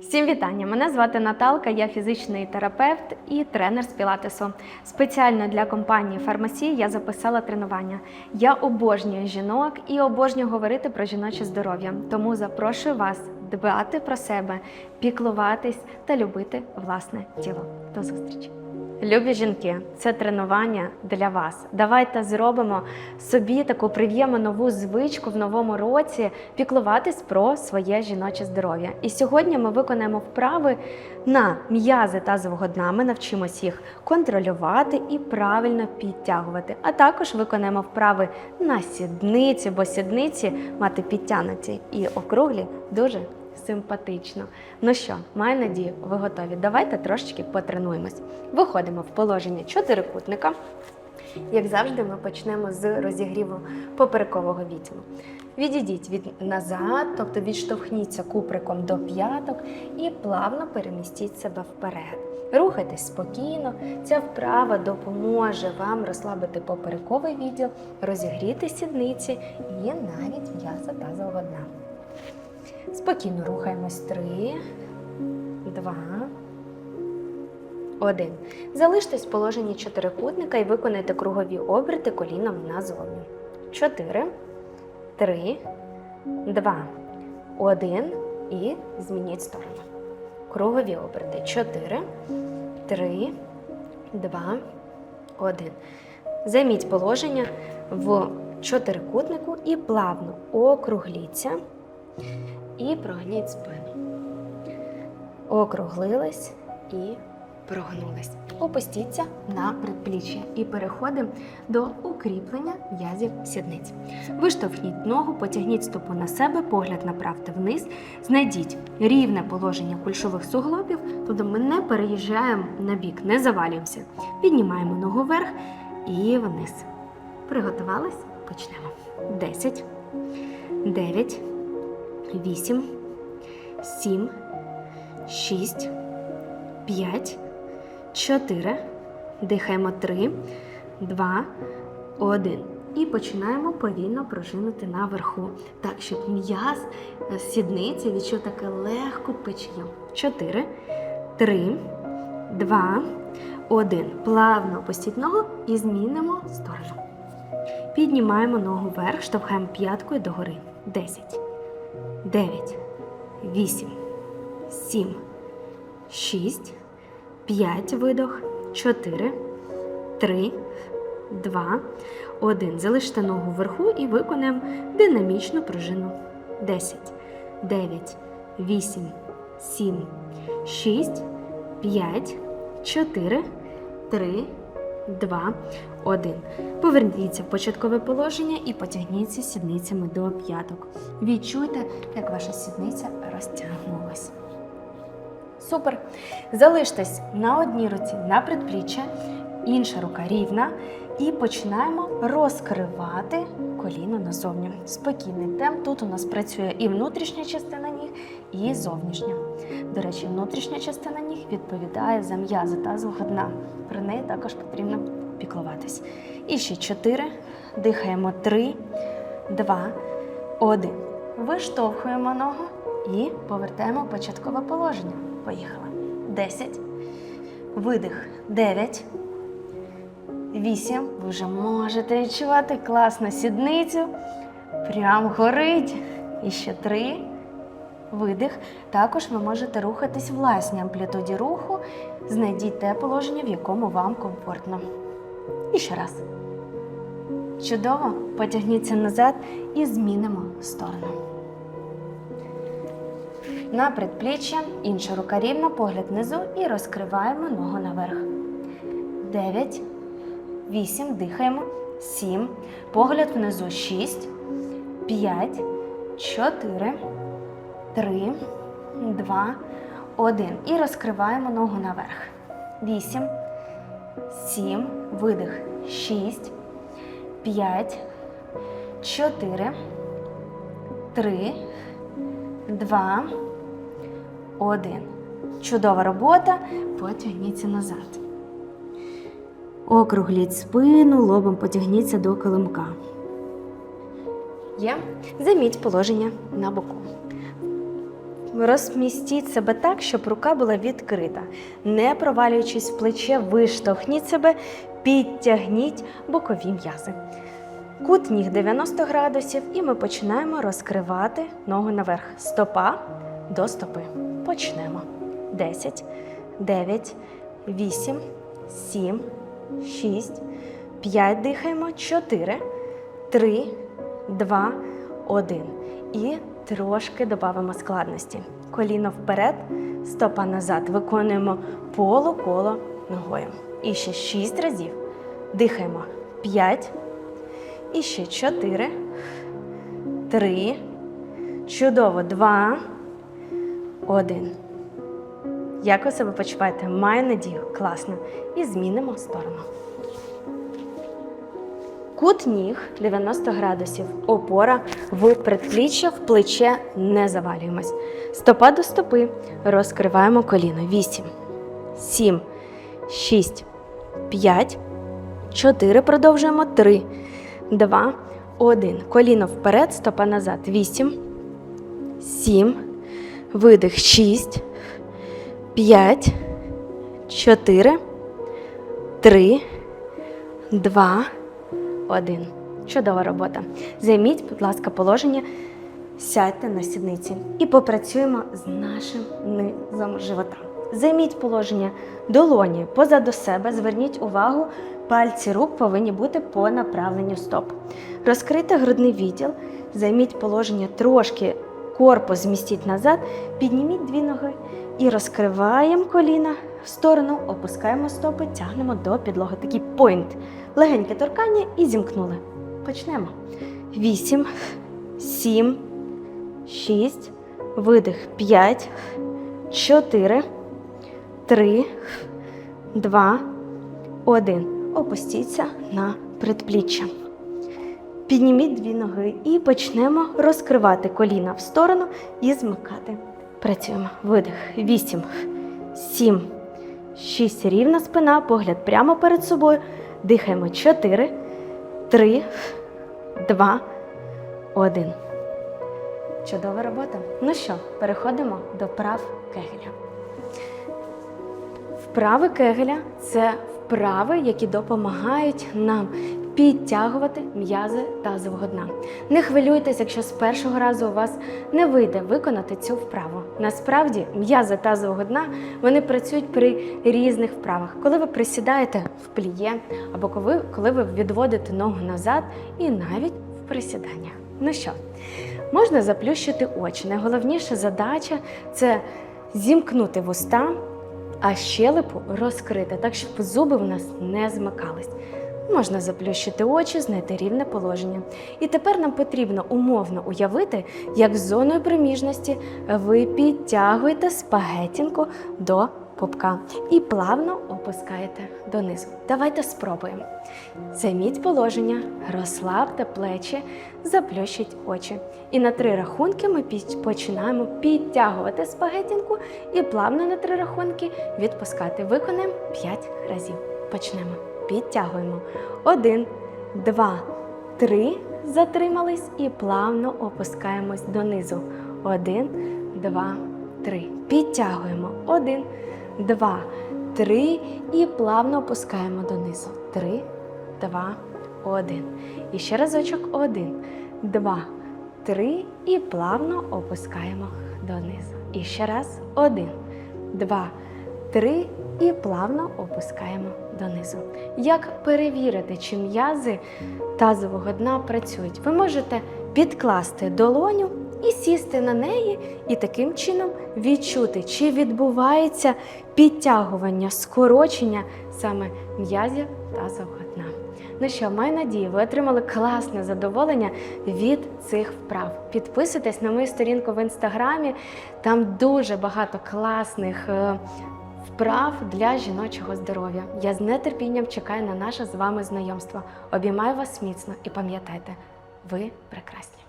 Всім вітання! Мене звати Наталка, я фізичний терапевт і тренер з пілатесу. Спеціально для компанії Фармасі я записала тренування. Я обожнюю жінок і обожнюю говорити про жіноче здоров'я. Тому запрошую вас дбати про себе, піклуватись та любити власне тіло. До зустрічі! Любі жінки, це тренування для вас. Давайте зробимо собі таку приємну нову звичку в новому році піклуватись про своє жіноче здоров'я. І сьогодні ми виконаємо вправи на м'язи тазового дна. Ми навчимось їх контролювати і правильно підтягувати. А також виконаємо вправи на сідниці, бо сідниці мати підтягнуті і округлі дуже симпатично. Ну що, маю надію, ви готові. Давайте трошечки потренуємось. Виходимо в положення чотирикутника. Як завжди, ми почнемо з розігріву поперекового відділу. Відійдіть від назад, тобто відштовхніться куприком до п'яток і плавно перемістіть себе вперед. Рухайтесь спокійно, ця вправа допоможе вам розслабити поперековий відділ, розігріти сідниці і навіть м'ясо тазового дна. Спокійно рухаємось. Три, два, один. Залиштесь в положенні чотирикутника і виконайте кругові оберти коліном назовні. Чотири, три, два, один. І змініть сторону. Кругові оберти. Чотири, три, два, один. Займіть положення в чотирикутнику і плавно округліться і прогніть спину. Округлились і прогнулись. Опустіться на предпліччя і переходимо до укріплення м'язів сідниць. Виштовхніть ногу, потягніть стопу на себе, погляд направте вниз, знайдіть рівне положення кульшових суглобів, тобто ми не переїжджаємо на бік, не завалюємося. Піднімаємо ногу вверх і вниз. Приготувались? Почнемо. 10, 9, 8, 7, 6, 5, 4, дихаємо 3, 2, 1. І починаємо повільно пружинити наверху, так, щоб м'яз е, сідниці відчув таке легку печію. 4, 3, 2, 1. Плавно опустіть ногу і змінимо сторону. Піднімаємо ногу вверх, штовхаємо п'яткою догори. 10. 9, 8, 7, 6, 5 видох, 4, 3, 2, 1. Залиште ногу вверху і виконаємо динамічну пружину. 10, 9, 8, 7, 6, 5, 4, 3, 2, 1. Поверніться в початкове положення і потягніться сідницями до п'яток. Відчуйте, як ваша сідниця розтягнулась. Супер. Залиштесь на одній руці на предпліччя, інша рука рівна. І починаємо розкривати коліно назовні. Спокійний темп. Тут у нас працює і внутрішня частина ніг, і зовнішня. До речі, внутрішня частина ніг відповідає за м'язи тазового дна. Про неї також потрібно піклуватись. І ще чотири. Дихаємо три, два, один. Виштовхуємо ногу і повертаємо початкове положення. Поїхали. Десять. Видих. Дев'ять. Вісім. Ви вже можете відчувати класно сідницю. Прям горить. І ще три. Видих. Також ви можете рухатись власній амплітуді руху. Знайдіть те положення, в якому вам комфортно. І ще раз. Чудово. Потягніться назад і змінимо сторону. На предпліччя, інша рука рівна, погляд внизу і розкриваємо ногу наверх. 9, 8, дихаємо, 7, погляд внизу 6, 5, 4, 3, 2, 1. І розкриваємо ногу наверх. 8, 7, видих, 6, 5, 4, 3, 2, 1. Чудова робота. Потягніться назад. Округліть спину, лобом потягніться до килимка. Є. Займіть положення на боку. Розмістіть себе так, щоб рука була відкрита. Не провалюючись в плече, виштовхніть себе, підтягніть бокові м'язи. Кут ніг 90 градусів, і ми починаємо розкривати ногу наверх. Стопа до стопи. Почнемо. 10, 9, 8, 7, 6, 5. Дихаємо. 4, 3, 2, 1. І трошки додамо складності. Коліно вперед, стопа назад. Виконуємо полуколо ногою. І ще 6 разів. Дихаємо. 5. І ще 4. 3. Чудово. 2. 1. Як ви себе почуваєте? Маю надію. Класно. І змінимо сторону. Кут ніг 90 градусів. Опора в предпліччя, в плече не завалюємось. Стопа до стопи. Розкриваємо коліно. 8, 7, 6, 5, 4. Продовжуємо. 3, 2, 1. Коліно вперед, стопа назад. 8, 7, видих. 6, 5, 4, 3, 2, один. Чудова робота. Займіть, будь ласка, положення, сядьте на сідниці і попрацюємо з нашим низом живота. Займіть положення долоні позаду себе. Зверніть увагу, пальці рук повинні бути по направленню стоп. Розкрийте грудний відділ, займіть положення трошки, корпус змістіть назад, підніміть дві ноги і розкриваємо коліна в сторону, опускаємо стопи, тягнемо до підлоги. Такий пойнт. Легеньке торкання і зімкнули. Почнемо. Вісім, сім, шість, видих. П'ять, чотири, три, два, один. Опустіться на предпліччя. Підніміть дві ноги і почнемо розкривати коліна в сторону і змикати. Працюємо. Видих. Вісім, сім, шість. Рівна спина, погляд прямо перед собою. Дихаємо 4, 3, 2, 1. Чудова робота. Ну що, переходимо до прав кегеля. Вправи кегеля це вправи, які допомагають нам підтягувати м'язи тазового дна. Не хвилюйтесь, якщо з першого разу у вас не вийде виконати цю вправу. Насправді, м'язи тазового дна вони працюють при різних вправах. Коли ви присідаєте в пліє, або коли, коли ви відводите ногу назад, і навіть в присіданнях. Ну що, можна заплющити очі. Найголовніша задача це зімкнути вуста, а щелепу розкрити, так щоб зуби в нас не змикались. Можна заплющити очі, знайти рівне положення. І тепер нам потрібно умовно уявити, як з зоною приміжності ви підтягуєте спагетінку до пупка і плавно опускаєте донизу. Давайте спробуємо. Займіть положення, розслабте плечі, заплющіть очі. І на три рахунки ми починаємо підтягувати спагетінку і плавно на три рахунки відпускати. Виконаємо 5 разів. Почнемо. Підтягуємо. Один, два, три. Затримались і плавно опускаємось донизу. Один, два, три. Підтягуємо. Один, два, три. І плавно опускаємо донизу. Три, два, один. І ще разочок. Один, два, три. І плавно опускаємо донизу. І ще раз. Один, два, три. І плавно опускаємо донизу. Як перевірити, чи м'язи тазового дна працюють? Ви можете підкласти долоню і сісти на неї, і таким чином відчути, чи відбувається підтягування, скорочення саме м'язів тазового дна. Ну що, маю надію, ви отримали класне задоволення від цих вправ. Підписуйтесь на мою сторінку в інстаграмі, там дуже багато класних. Вправ для жіночого здоров'я. Я з нетерпінням чекаю на наше з вами знайомство. Обіймаю вас міцно і пам'ятайте, ви прекрасні.